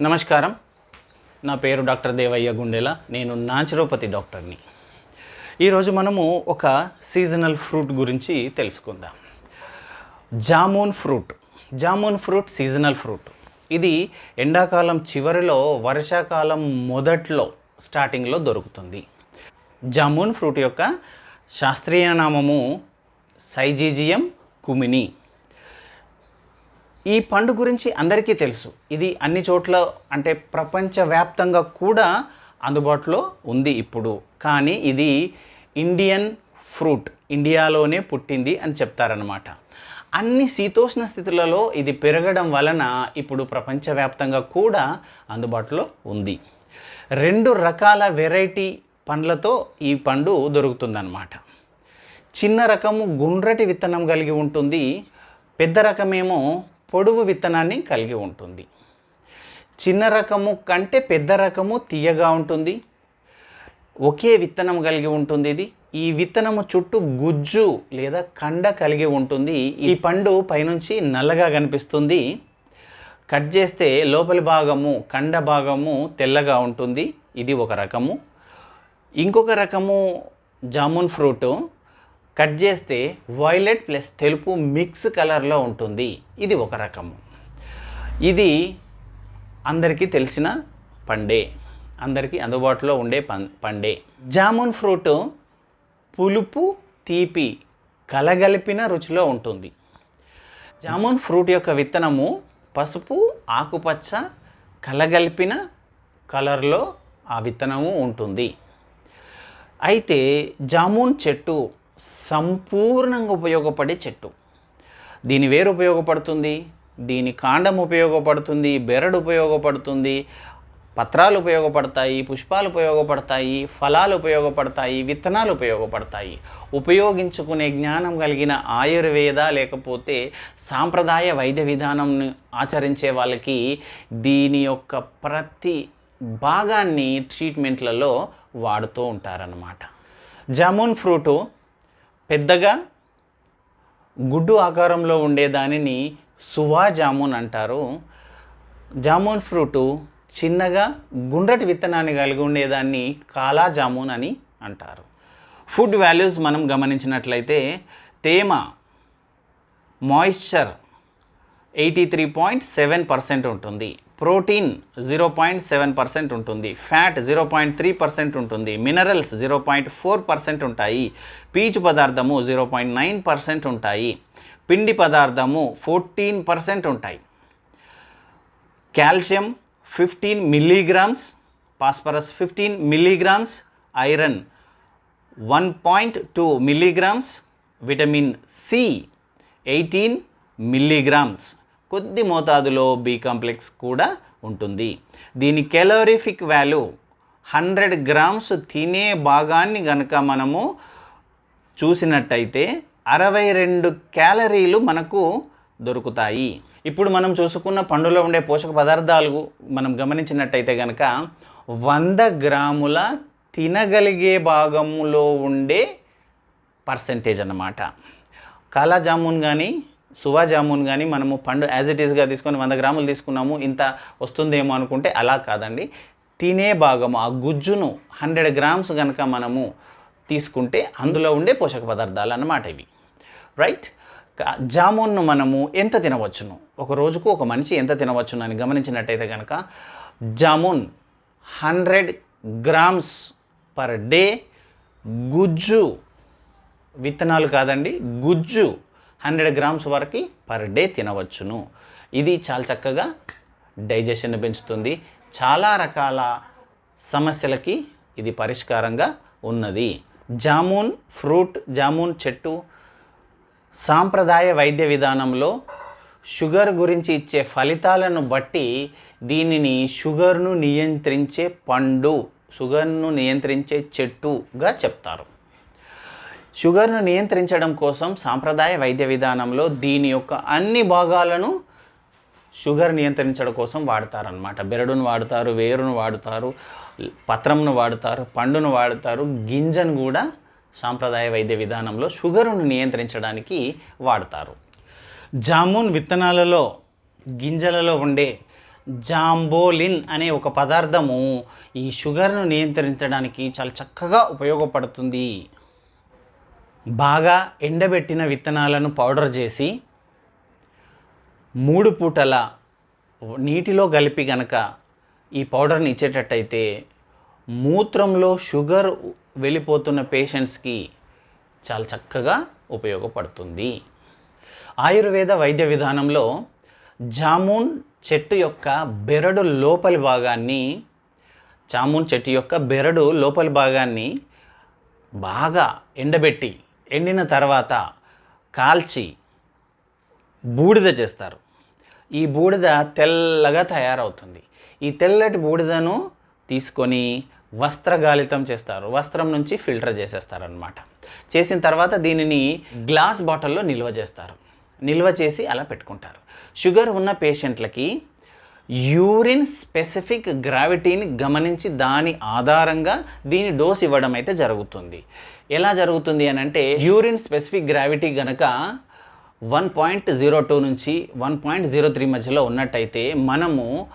నమస్కారం. నా పేరు డాక్టర్ దేవయ్య గుండెల. నేను నాచురోపతి డాక్టర్ని. ఈరోజు మనము ఒక సీజనల్ ఫ్రూట్ గురించి తెలుసుకుందాం. Jamun fruit. Jamun fruit seasonal fruit. ఇది ఎండాకాలం చివరిలో వర్షాకాలం మొదట్లో స్టార్టింగ్లో దొరుకుతుంది. జామూన్ ఫ్రూట్ యొక్క శాస్త్రీయ నామము సైజీజియం కుమిని. ఈ పండు గురించి అందరికీ తెలుసు. ఇది అన్ని చోట్ల అంటే ప్రపంచవ్యాప్తంగా కూడా అందుబాటులో ఉంది ఇప్పుడు. కానీ ఇది ఇండియన్ ఫ్రూట్ ఇండియాలోనే పుట్టింది అని చెప్తారనమాట అన్ని శీతోష్ణ స్థితులలో ఇది పెరగడం వలన ఇప్పుడు ప్రపంచవ్యాప్తంగా కూడా అందుబాటులో ఉంది. రెండు రకాల వెరైటీ పండ్లతో ఈ పండు దొరుకుతుందన్నమాట. చిన్న రకము గుండ్రటి విత్తనం కలిగి ఉంటుంది. పెద్ద రకమేమో పొడవు విత్తనాన్ని కలిగి ఉంటుంది. చిన్న రకము కంటే పెద్ద రకము తీయగా ఉంటుంది. ఒకే విత్తనం కలిగి ఉంటుంది ఇది. ఈ విత్తనము చుట్టూ గుజ్జు లేదా కండ కలిగి ఉంటుంది. ఈ పండు పైనుంచి నల్లగా కనిపిస్తుంది. కట్ చేస్తే లోపలి భాగము కండ భాగము తెల్లగా ఉంటుంది. ఇది ఒక రకము. ఇంకొక రకము జామున్ ఫ్రూట్. కట్ చేస్తే వైలెట్ ప్లస్ తెలుపు మిక్స్ కలర్లో ఉంటుంది. ఇది ఒక రకము ఇది అందరికీ తెలిసిన పండే. అందరికీ అందుబాటులో ఉండే పం పండే. జామున్ ఫ్రూట్ పులుపు తీపి కలగలిపిన రుచిలో ఉంటుంది. జామున్ ఫ్రూట్ యొక్క విత్తనము పసుపు ఆకుపచ్చ కలగలిపిన కలర్లో ఆ విత్తనము ఉంటుంది. అయితే జామున్ చెట్టు సంపూర్ణంగా ఉపయోగపడే చెట్టు. దీని వేరు ఉపయోగపడుతుంది దీని కాండం ఉపయోగపడుతుంది బెరడు ఉపయోగపడుతుంది పత్రాలు ఉపయోగపడతాయి పుష్పాలు ఉపయోగపడతాయి ఫలాలు ఉపయోగపడతాయి విత్తనాలు ఉపయోగపడతాయి. ఉపయోగించుకునే జ్ఞానం కలిగిన ఆయుర్వేద లేకపోతే సాంప్రదాయ వైద్య విధానంను ఆచరించే వాళ్ళకి దీని యొక్క ప్రతి భాగాన్ని ట్రీట్మెంట్లలో వాడుతూ ఉంటారన్నమాట. జామున్ ఫ్రూటు పెద్దగా గుడ్డు ఆకారంలో ఉండే దానిని సువా జామున్ అంటారు. జామున్ ఫ్రూటు చిన్నగా గుండ్రటి విత్తనాన్ని కలిగి ఉండేదాన్ని కాలా జామున్ అని అంటారు. ఫుడ్ వాల్యూస్ మనం గమనించినట్లయితే తేమ moisture eighty three point seven percent ఉంటుంది. Protein zero point seven percent ఉంటుంది fat zero point three percent ఉంటుంది minerals zero point four percent ఉంటాయి పీచు పదార్థము జీరో పాయింట్ నైన్ పర్సెంట్ ఉంటాయి పిండి పదార్థము ఫోర్టీన్ పర్సెంట్ ఉంటాయి. Calcium fifteen milligrams phosphorus fifteen milligrams iron one point two milligrams vitamin C eighteen milligrams. కొద్ది మోతాదులో బి కాంప్లెక్స్ కూడా ఉంటుంది. దీని కెలోరిఫిక్ వాల్యూ హండ్రెడ్ గ్రామ్స్ తినే భాగాన్ని గనక మనము చూసినట్టయితే అరవై రెండు క్యాలరీలు మనకు దొరుకుతాయి. ఇప్పుడు మనం చూసుకున్న పండులో ఉండే పోషక పదార్థాలు మనం గమనించినట్టయితే కనుక వంద గ్రాముల తినగలిగే భాగంలో ఉండే పర్సంటేజ్ అన్నమాట. కాలా జామున్ కానీ సువా జామున్ కానీ మనము పండు యాజ్ ఇట్ ఈస్గా తీసుకొని వంద గ్రాములు తీసుకున్నాము ఇంత వస్తుందేమో అనుకుంటే అలా కాదండి. తినే భాగము ఆ గుజ్జును హండ్రెడ్ గ్రామ్స్ కనుక మనము తీసుకుంటే అందులో ఉండే పోషక పదార్థాలు అన్నమాట ఇవి. రైట్ జామున్ను మనము ఎంత తినవచ్చును? ఒక రోజుకు ఒక మనిషి ఎంత తినవచ్చును అని గమనించినట్టయితే కనుక jamun hundred grams per day గుజ్జు విత్తనాలు కాదండి గుజ్జు హండ్రెడ్ గ్రామ్స్ వరకు పర్ డే తినవచ్చును. ఇది చాలా చక్కగా డైజెషన్ పెంచుతుంది. చాలా రకాల సమస్యలకి ఇది పరిష్కారంగా ఉన్నది. జామున్ ఫ్రూట్ జామున్ చెట్టు సాంప్రదాయ వైద్య విధానంలో షుగర్ గురించి ఇచ్చే ఫలితాలను బట్టి దీనిని షుగర్ను నియంత్రించే పండు షుగర్ను నియంత్రించే చెట్టుగా చెప్తారు. షుగర్ను నియంత్రించడం కోసం సాంప్రదాయ వైద్య విధానంలో దీని యొక్క అన్ని భాగాలను షుగర్ నియంత్రించడం కోసం వాడతారనమాట బెరడును వాడతారు వేరును వాడతారు పత్రంను వాడతారు పండును వాడతారు గింజను కూడా సాంప్రదాయ వైద్య విధానంలో షుగర్ను నియంత్రించడానికి వాడతారు. జామున్ విత్తనాలలో గింజలలో ఉండే జాంబోలిన్ అనే ఒక పదార్థము ఈ షుగర్ను నియంత్రించడానికి చాలా చక్కగా ఉపయోగపడుతుంది. బాగా ఎండబెట్టిన విత్తనాలను పౌడర్ చేసి మూడు పూటల నీటిలో కలిపి గనక ఈ పౌడర్ని ఇచ్చేటట్టయితే మూత్రంలో షుగర్ వెళ్ళిపోతున్న పేషెంట్స్కి చాలా చక్కగా ఉపయోగపడుతుంది. ఆయుర్వేద వైద్య విధానంలో జామున్ చెట్టు యొక్క బెరడు లోపలి భాగాన్ని జామున్ చెట్టు యొక్క బెరడు లోపలి భాగాన్ని బాగా ఎండబెట్టి ఎండిన తర్వాత కాల్చి బూడిద చేస్తారు. ఈ బూడిద తెల్లగా తయారవుతుంది. ఈ తెల్లటి బూడిదను తీసుకొని వస్త్రగాలితం చేస్తారు. వస్త్రం నుంచి ఫిల్టర్ చేసేస్తారనమాట చేసిన తర్వాత దీనిని గ్లాస్ బాటిల్లో నిల్వ చేస్తారు. నిల్వ చేసి అలా పెట్టుకుంటారు. షుగర్ ఉన్న పేషెంట్లకి యూరిన్ స్పెసిఫిక్ గ్రావిటీని గమనించి దాని ఆధారంగా దీని డోస్ ఇవ్వడం అయితే జరుగుతుంది. ఎలా జరుగుతుంది అని అంటే యూరిన్ స్పెసిఫిక్ గ్రావిటీ గనక వన్ పాయింట్ జీరో టూ నుంచి వన్ పాయింట్ జీరో త్రీ మధ్యలో ఉన్నట్టయితే మనము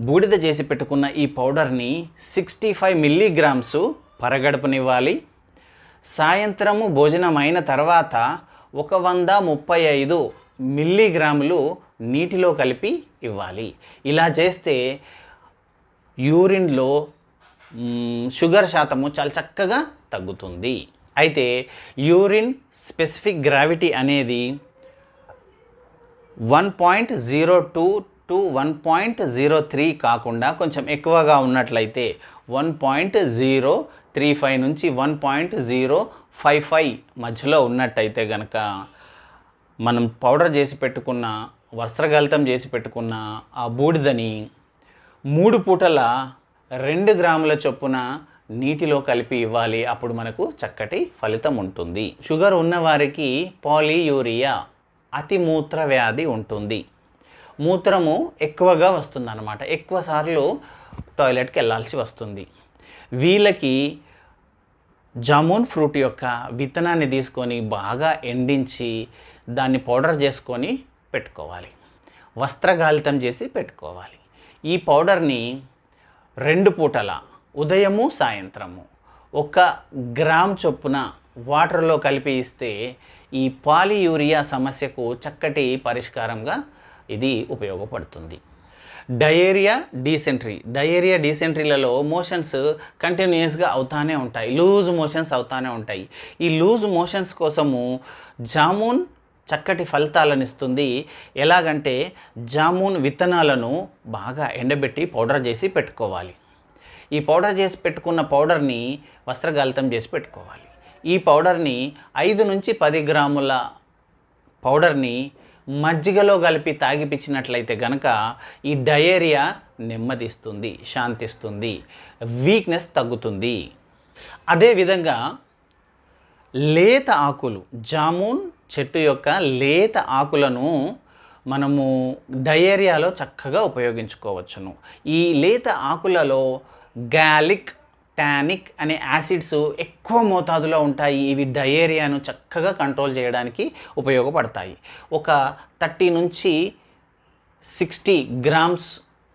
బూడిద చేసి పెట్టుకున్న ఈ పౌడర్ని సిక్స్టీ ఫైవ్ మిల్లీగ్రామ్స్ పరగడుపునివ్వాలి. సాయంత్రము భోజనం అయిన తర్వాత ఒక వంద ముప్పై ఐదు మిల్లీగ్రాములు నీటిలో కలిపి ఇవ్వాలి. ఇలా చేస్తే యూరిన్లో షుగర్ శాతము చాలా చక్కగా తగ్గుతుంది. అయితే యూరిన్ స్పెసిఫిక్ గ్రావిటీ అనేది one point zero two to one point zero three కాకుండా కొంచెం ఎక్కువగా ఉన్నట్లయితే one point zero three five నుంచి one point zero five five మధ్యలో ఉన్నట్టయితే కనుక మనం పౌడర్ చేసి పెట్టుకున్న వస్త్రగలితం చేసి పెట్టుకున్న ఆ బూడిదని మూడు పూటల రెండు గ్రాముల చొప్పున నీటిలో కలిపి ఇవ్వాలి. అప్పుడు మనకు చక్కటి ఫలితం ఉంటుంది. షుగర్ ఉన్నవారికి పాలియూరియా అతిమూత్ర వ్యాధి ఉంటుంది. మూత్రము ఎక్కువగా వస్తుందన్నమాట. ఎక్కువ సార్లు టాయిలెట్కి వెళ్ళాల్సి వస్తుంది. వీళ్ళకి జామున్ ఫ్రూట్ యొక్క విత్తనాన్ని తీసుకొని బాగా ఎండించి దాన్ని పౌడర్ చేసుకొని పెట్టుకోవాలి. వస్త్రగాలితం చేసి పెట్టుకోవాలి. ఈ పౌడర్ని రెండు పూటల ఉదయము సాయంత్రము ఒక గ్రామ్ చొప్పున వాటర్లో కలిపి ఇస్తే ఈ పాలియూరియా సమస్యకు చక్కటి పరిష్కారంగా ఇది ఉపయోగపడుతుంది. డయేరియా డీసెంట్రీ డయేరియా డీసెంట్రీలలో మోషన్స్ కంటిన్యూస్గా అవుతానే ఉంటాయి. లూజ్ మోషన్స్ అవుతానే ఉంటాయి. ఈ లూజ్ మోషన్స్ కోసము జామున్ చక్కటి ఫలితాలను ఇస్తుంది. ఎలాగంటే జామున్ విత్తనాలను బాగా ఎండబెట్టి పౌడర్ చేసి పెట్టుకోవాలి. ఈ పౌడర్ చేసి పెట్టుకున్న పౌడర్ని వస్త్రగాలితం చేసి పెట్టుకోవాలి. ఈ పౌడర్ని ఐదు నుంచి పది గ్రాముల పౌడర్ని మజ్జిగలో కలిపి తాగిపించినట్లయితే గనక ఈ డయేరియా నెమ్మదిస్తుంది శాంతిస్తుంది వీక్నెస్ తగ్గుతుంది. అదేవిధంగా లేత ఆకులు జామున్ చెట్టు యొక్క లేత ఆకులను మనము డయేరియాలో చక్కగా ఉపయోగించుకోవచ్చును. ఈ లేత ఆకులలో గాలిక్ టానిక్ అనే యాసిడ్స్ ఎక్కువ మోతాదులో ఉంటాయి. ఇవి డయేరియాను చక్కగా కంట్రోల్ చేయడానికి ఉపయోగపడతాయి. ఒక థర్టీ నుంచి సిక్స్టీ గ్రామ్స్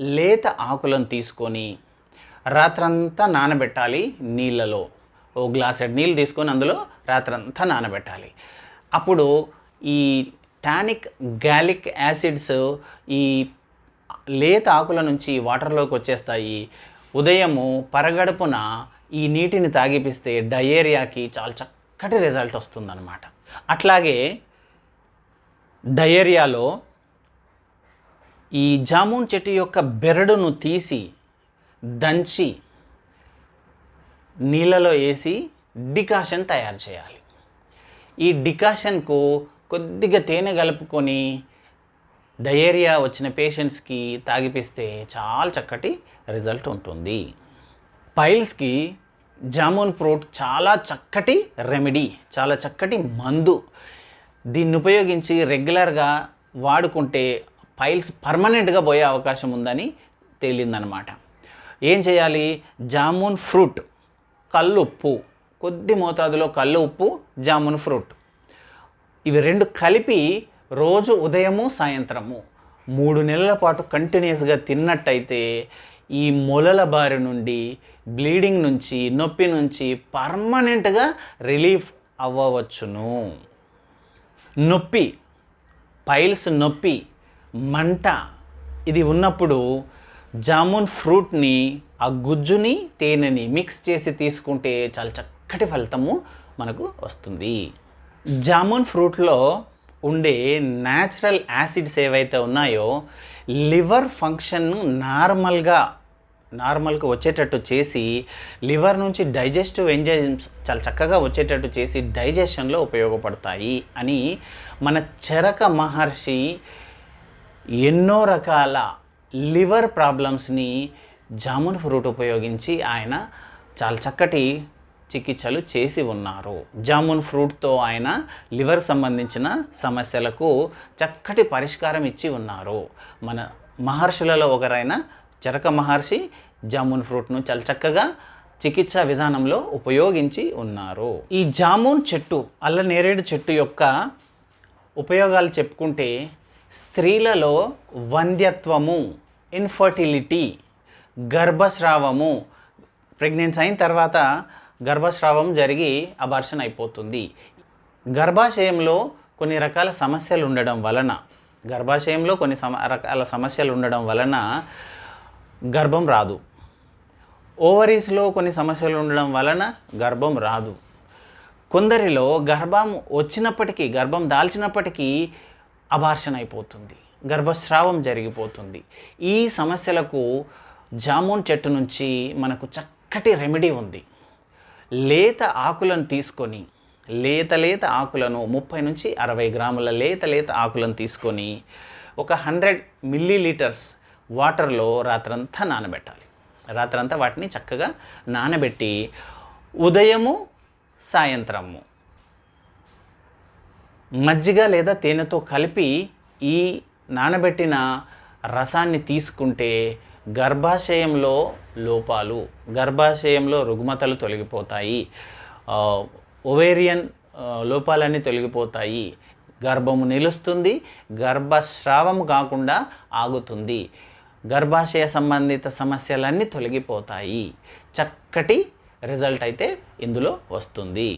లేత ఆకులను తీసుకొని రాత్రంతా నానబెట్టాలి నీళ్ళలో. ఓ గ్లాసెడ్ నీళ్ళు తీసుకొని అందులో రాత్రంతా నానబెట్టాలి. అప్పుడు ఈ టానిక్ గాలిక్ యాసిడ్స్ ఈ లేత ఆకుల నుంచి వాటర్లోకి వచ్చేస్తాయి. ఉదయము పరగడుపున ఈ నీటిని తాగిపిస్తే డయేరియాకి చాలా చక్కటి రిజల్ట్ వస్తుందన్నమాట. అట్లాగే డయేరియాలో ఈ జామున్ చెట్టు యొక్క బెరడును తీసి దంచి నీళ్ళలో వేసి డికాషన్ తయారు చేయాలి. ఈ డికాషన్కు కొద్దిగా తేనె కలుపుకొని డయేరియా వచ్చిన పేషెంట్స్కి తాగిపిస్తే చాలా చక్కటి రిజల్ట్ ఉంటుంది. పైల్స్కి జామున్ ఫ్రూట్ చాలా చక్కటి రెమెడీ చాలా చక్కటి మందు. దీన్ని ఉపయోగించి రెగ్యులర్గా వాడుకుంటే పైల్స్ పర్మనెంట్గా పోయే అవకాశం ఉందని తేలిందనమాట ఏం చేయాలి? జామున్ ఫ్రూట్ కల్లుప్పు కొద్ది మోతాదులో కళ్ళ ఉప్పు జామున్ ఫ్రూట్. ఇవి రెండు కలిపి రోజు ఉదయము సాయంత్రము. మూడు నెలల పాటు కంటిన్యూస్గా తిన్నట్టయితే ఈ మొలల బారి నుండి బ్లీడింగ్ నుంచి నొప్పి నుంచి పర్మనెంట్గా రిలీఫ్ అవ్వవచ్చును. నొప్పి పైల్స్ నొప్పి మంట ఇది ఉన్నప్పుడు జామున్ ఫ్రూట్ని ఆ గుజ్జుని తేనెని మిక్స్ చేసి తీసుకుంటే చాలా చక్కటి ఫలితము మనకు వస్తుంది. జామున్ ఫ్రూట్లో ఉండే న్యాచురల్ యాసిడ్స్ ఏవైతే ఉన్నాయో లివర్ ఫంక్షన్ను నార్మల్గా నార్మల్గా వచ్చేటట్టు చేసి లివర్ నుంచి డైజెస్టివ్ ఎంజైమ్స్ చాలా చక్కగా వచ్చేటట్టు చేసి డైజెషన్లో ఉపయోగపడతాయి అని మన చరక మహర్షి ఎన్నో రకాల లివర్ ప్రాబ్లమ్స్ని జామున్ ఫ్రూట్ ఉపయోగించి ఆయన చాలా చక్కటి చికిత్సలు చేసి ఉన్నారు. జామున్ ఫ్రూట్తో ఆయన లివర్ సంబంధించిన సమస్యలకు చక్కటి పరిష్కారం ఇచ్చి ఉన్నారు. మన మహర్షులలో ఒకరైన చరక మహర్షి జామున్ ఫ్రూట్ను చాలా చక్కగా చికిత్సా విధానంలో ఉపయోగించి ఉన్నారు. ఈ జామున్ చెట్టు అల్ల నేరేడు చెట్టు యొక్క ఉపయోగాలు చెప్పుకుంటే స్త్రీలలో వంధ్యత్వము ఇన్ఫర్టిలిటీ గర్భస్రావము ప్రెగ్నెన్సీ అయిన తర్వాత గర్భస్రావం జరిగి అబార్షన్ అయిపోతుంది. గర్భాశయంలో కొన్ని రకాల సమస్యలు ఉండడం వలన గర్భాశయంలో కొన్ని సమ రకాల సమస్యలు ఉండడం వలన గర్భం రాదు. ఓవరీస్లో కొన్ని సమస్యలు ఉండడం వలన గర్భం రాదు. కొందరిలో గర్భం వచ్చినప్పటికీ గర్భం దాల్చినప్పటికీ అబార్షన్ అయిపోతుంది. గర్భస్రావం జరిగిపోతుంది. ఈ సమస్యలకు జామున్ చెట్టు నుంచి మనకు చక్కటి రెమెడీ ఉంది. లేత ఆకులను తీసుకొని లేత లేత ఆకులను ముప్పై నుంచి అరవై గ్రాముల లేత లేత ఆకులను తీసుకొని ఒక హండ్రెడ్ మిల్లీ లీటర్స్ వాటర్లో రాత్రంతా నానబెట్టాలి. రాత్రంతా వాటిని చక్కగా నానబెట్టి ఉదయము సాయంత్రము మజ్జిగ లేదా తేనెతో కలిపి ఈ నానబెట్టిన రసాన్ని తీసుకుంటే గర్భాశయంలో లోపాలు గర్భాశయంలో రుగ్మతలు తొలగిపోతాయి. ఒవేరియన్ లోపాలన్నీ తొలగిపోతాయి. గర్భము నిలుస్తుంది గర్భస్రావము కాకుండా ఆగుతుంది. గర్భాశయ సంబంధిత సమస్యలన్నీ తొలగిపోతాయి. చక్కటి రిజల్ట్ అయితే ఇందులో వస్తుంది.